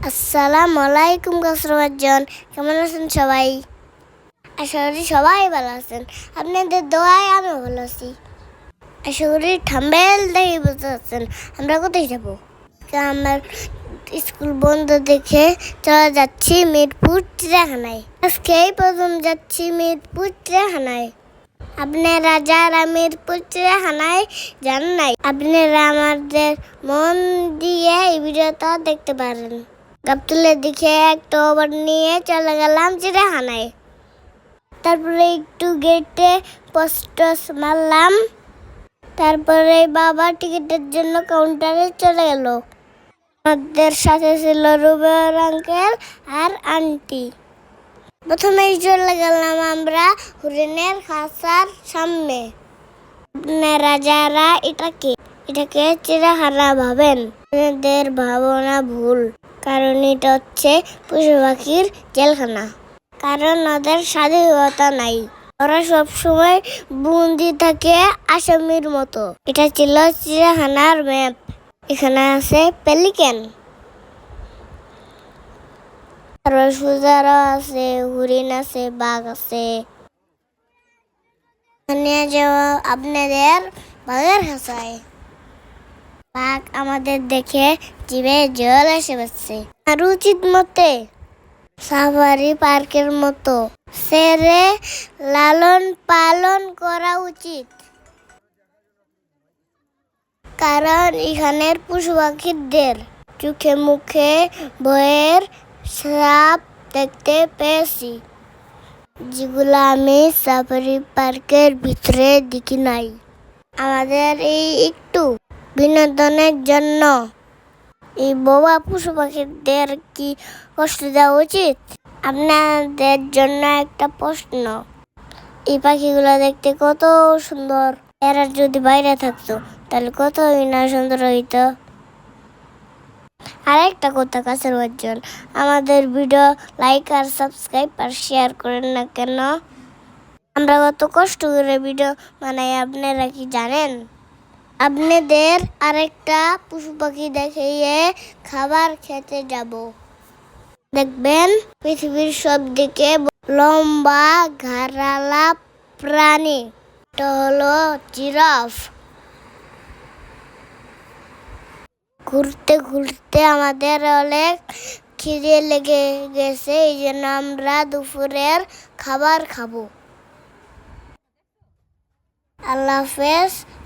আসসালামু আলাইকুম কাসরমাজন কেমন আছেন সবাই আশা করি সবাই ভালো আছেন আপনাদের দোয়ায় আমি ভালো আছি আশা করি ঠাম্বেল দেখে বুঝতে পারছেন আমরা কোথায় যাব আমার স্কুল বন্ধ দেখে চলে যাচ্ছি মিরপুর চিড়িয়াখানায় আজকে এই প্রথম যাচ্ছি মিরপুর চিড়িয়াখানায় আপনারা যারা মিরপুর চিড়িয়াখানায় যান নাই আপনারা আমাদের মন দিয়ে এই ভিডিওটা দেখতে পারেন গাবতুলের দিকে একটা ওভার নিয়ে চলে গেলাম চিড়িয়াখানায়। তারপরে একটু গেটে পোস্ট মারলাম। তারপরে বাবা টিকিটের জন্য কাউন্টারে চলে গেল। আমাদের সাথে ছিল রুবের আঙ্কেল আর আন্টি প্রথমেই চলে গেলাম আমরা হরিণের খাসার সামনে। আপনারা যারা এটাকে এটাকে চিড়াহারা ভাবেন ভাবনা ভুল। কারণ এটা হচ্ছে পশু পাখির জেলখানা। কারণ ওদের স্বাধীনতা নাই। ওরা সবসময় বন্দি থাকে আসামির মতো। এটা ছিল চিড়িয়াখানার ম্যাপ এখানে আছে পেলিকেন আরও সুজারও আছে, হরিণ আছে, বাঘ আছে। আপনাদের বাঘের খাঁচায়। বাঘ আমাদের দেখে জিভে জল এসে বসছে। আর উচিত মতে সাফারি পার্কের মতো সেরে লালন পালন করা উচিত। কারণ এখানের পশু পাখিদের চোখে মুখে ভয়ের সাপ দেখতে পেয়েছি, যেগুলো আমি সাফারি পার্কের ভিতরে দেখি নাই। আমাদের এই একটু বিনোদনের জন্য। এই বোবা পশু পাখিদের কি কষ্ট দেওয়া উচিত? আপনাদের জন্য একটা প্রশ্ন। এই পাখিগুলো দেখতে কত সুন্দর। এরা যদি বাইরে থাকতো, তাহলে কত না সুন্দর হইতো। আরেকটা কথা, কাছের অর্জন আমাদের ভিডিও লাইক আর সাবস্ক্রাইব আর শেয়ার করেন না কেন? আমরা কত কষ্ট করে ভিডিও বানাই, আপনারা কি জানেন? আপনাদের আরেকটা পশু পাখি দেখিয়ে খাবার খেতে যাব। দেখবেন পৃথিবীর সব দিকে লম্বা ঘাড়ালা প্রাণী। এটা হলো জিরাফ। ঘুরতে ঘুরতে আমাদের অনেক খিদে লেগে গেছে, এই জন্য আমরা দুপুরের খাবার খাব। আল্লাহ হাফেজ।